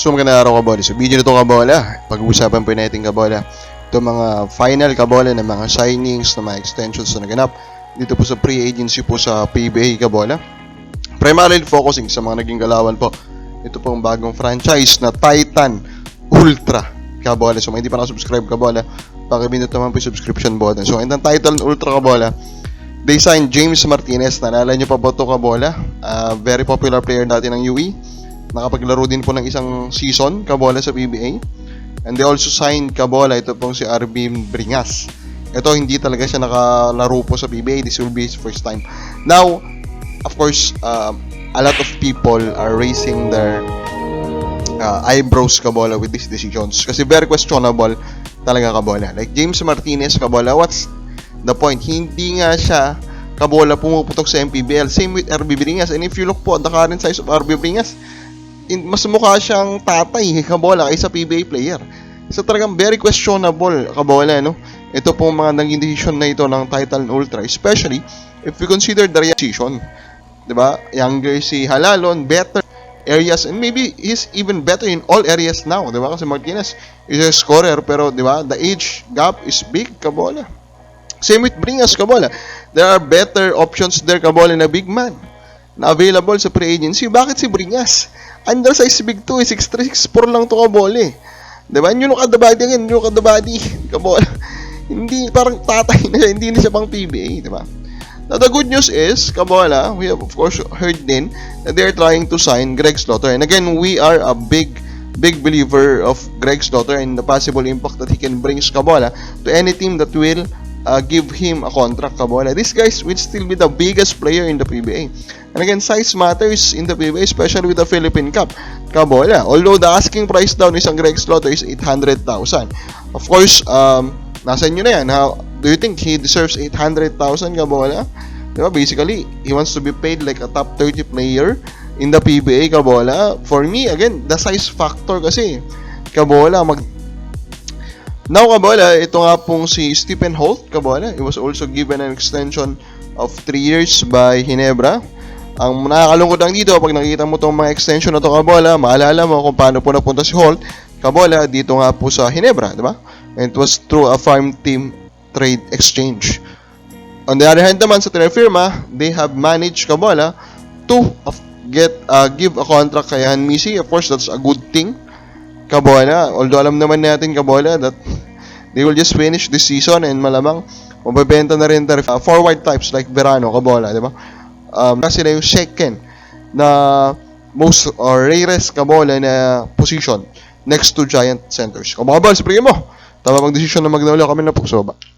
So magandang araw kabola. So video na ito kabola. Pag-uusapan po natin kabola. Ito mga final kabola ng mga signings, ng mga extensions na naganap dito po sa pre-agency po sa PBA kabola. Primarily focusing sa mga naging galawan po. Ito pong bagong franchise na Titan Ultra kabola. So kung hindi pa nakasubscribe kabola, pakibindot naman po yung subscription button. So and ang Titan Ultra kabola, they signed James Martinez. Naalala niyo pa ba ito kabola? Ah, very popular player natin ng UE nakapaglaro din po ng isang season Kabola sa PBA. And they also signed Kabola, ito pong si Arvin Bringas. Ito hindi talaga siya nakalaro po sa PBA. This will be his first time. Now, of course, uh, a lot of people are raising their uh, eyebrows Kabola with these decisions. Kasi very questionable talaga Kabola. Like James Martinez Kabola, what's the point? Hindi nga siya Kabola pumuputok sa MPBL. Same with RB Bringas. And if you look po at the current size of RB Bringas, mas mukha siyang tatay kabola kaysa PBA player. So talagang very questionable kabola no. Ito pong mga naging decision na ito ng Titan Ultra, especially if we consider the. 'Di ba? Younger si Halalon, better areas and maybe he's even better in all areas now, 'di ba? Kasi Martinez is a scorer pero 'di ba? The age gap is big kabola. Same with Bringas kabola. There are better options there kabola na big man na available sa pre-agency. Bakit si Bringas? Undersize big 2, 6'3", 6'4 lang to kabol eh. Diba? At the body again, you look at the body. Kabol. hindi, parang tatay na siya, hindi na siya pang PBA, diba? Now, the good news is, Kabola, we have of course heard din that they're trying to sign Greg Slaughter. And again, we are a big, big believer of Greg Slaughter and the possible impact that he can bring Kabola to any team that will uh, give him a contract, Kabola. This guy will still be the biggest player in the PBA. And again, size matters in the PBA, especially with the Philippine Cup. Kabola. Although the asking price down isang Greg Slaughter is 800,000. Of course, um, nasa inyo na yan. How, do you think he deserves 800,000, Kabola? Diba? Basically, he wants to be paid like a top 30 player in the PBA, Kabola. For me, again, the size factor kasi. Kabola, mag Now, Kabola, ito nga pong si Stephen Holt, Kabola. He was also given an extension of 3 years by Hinebra. Ang nakakalungkot lang dito, pag nakita mo itong mga extension na to Kabola, maalala mo kung paano po napunta si Holt, Kabola, dito nga po sa Hinebra, di ba? And it was through a farm team trade exchange. On the other hand naman, sa firma, they have managed Kabola to get uh, give a contract kay Han Misi. Of course, that's a good thing. Kabola, although alam naman natin Kabola that they will just finish this season and malamang mabebenta na rin their uh, forward types like Verano, Kabola, di ba? Um, na yung second na most or rarest Kabola na position next to giant centers. Kung mga balls, mo, tama bang decision na magnaula kami na pugsoba?